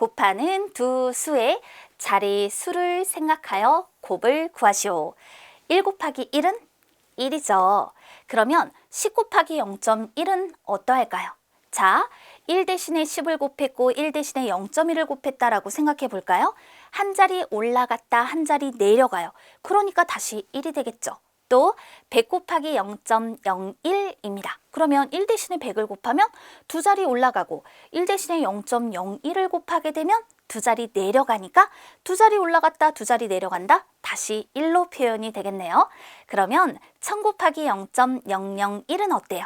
곱하는 두 수의 자리 수를 생각하여 곱을 구하시오. 1 곱하기 1은 1이죠. 그러면 10 곱하기 0.1은 어떠할까요? 자, 1 대신에 10을 곱했고 1 대신에 0.1을 곱했다라고 생각해 볼까요? 한 자리 올라갔다 한 자리 내려가요. 그러니까 다시 1이 되겠죠. 또 100 곱하기 0.01입니다. 그러면 1 대신에 100을 곱하면 두 자리 올라가고 1 대신에 0.01을 곱하게 되면 두 자리 내려가니까 두 자리 올라갔다 두 자리 내려간다 다시 1로 표현이 되겠네요. 그러면 1000 곱하기 0.001은 어때요?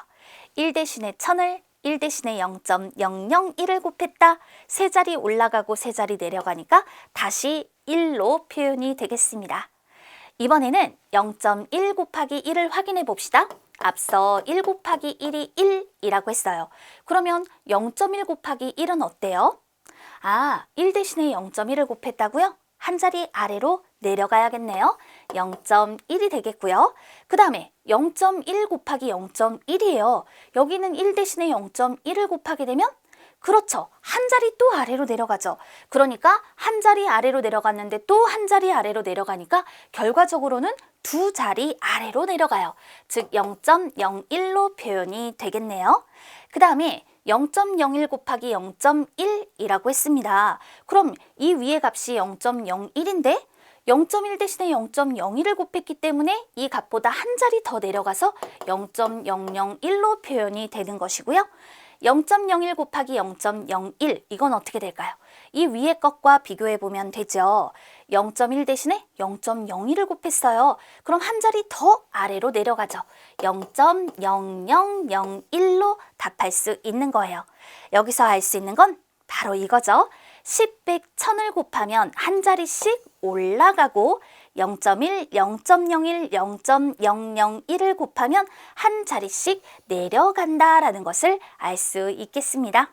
1 대신에 1000을 1 대신에 0.001을 곱했다. 세 자리 올라가고 세 자리 내려가니까 다시 1로 표현이 되겠습니다. 이번에는 0.1 곱하기 1을 확인해 봅시다. 앞서 1 곱하기 1이 1이라고 했어요. 그러면 0.1 곱하기 1은 어때요? 아, 1 대신에 0.1을 곱했다고요? 한 자리 아래로 내려가야겠네요. 0.1이 되겠고요. 그 다음에 0.1 곱하기 0.1이에요. 여기는 1 대신에 0.1을 곱하게 되면 그렇죠. 한 자리 또 아래로 내려가죠. 그러니까 한 자리 아래로 내려갔는데 또 한 자리 아래로 내려가니까 결과적으로는 두 자리 아래로 내려가요. 즉 0.01로 표현이 되겠네요. 그 다음에 0.01 곱하기 0.1이라고 했습니다. 그럼 이 위의 값이 0.01인데 0.1 대신에 0.01을 곱했기 때문에 이 값보다 한 자리 더 내려가서 0.001로 표현이 되는 것이고요. 0.01 곱하기 0.01 이건 어떻게 될까요? 이 위의 것과 비교해 보면 되죠. 0.1 대신에 0.01을 곱했어요. 그럼 한 자리 더 아래로 내려가죠. 0.0001로 답할 수 있는 거예요. 여기서 알 수 있는 건 바로 이거죠. 10, 100, 1000을 곱하면 한 자리씩 올라가고 0.1, 0.01, 0.001을 곱하면 한 자리씩 내려간다라는 것을 알 수 있겠습니다.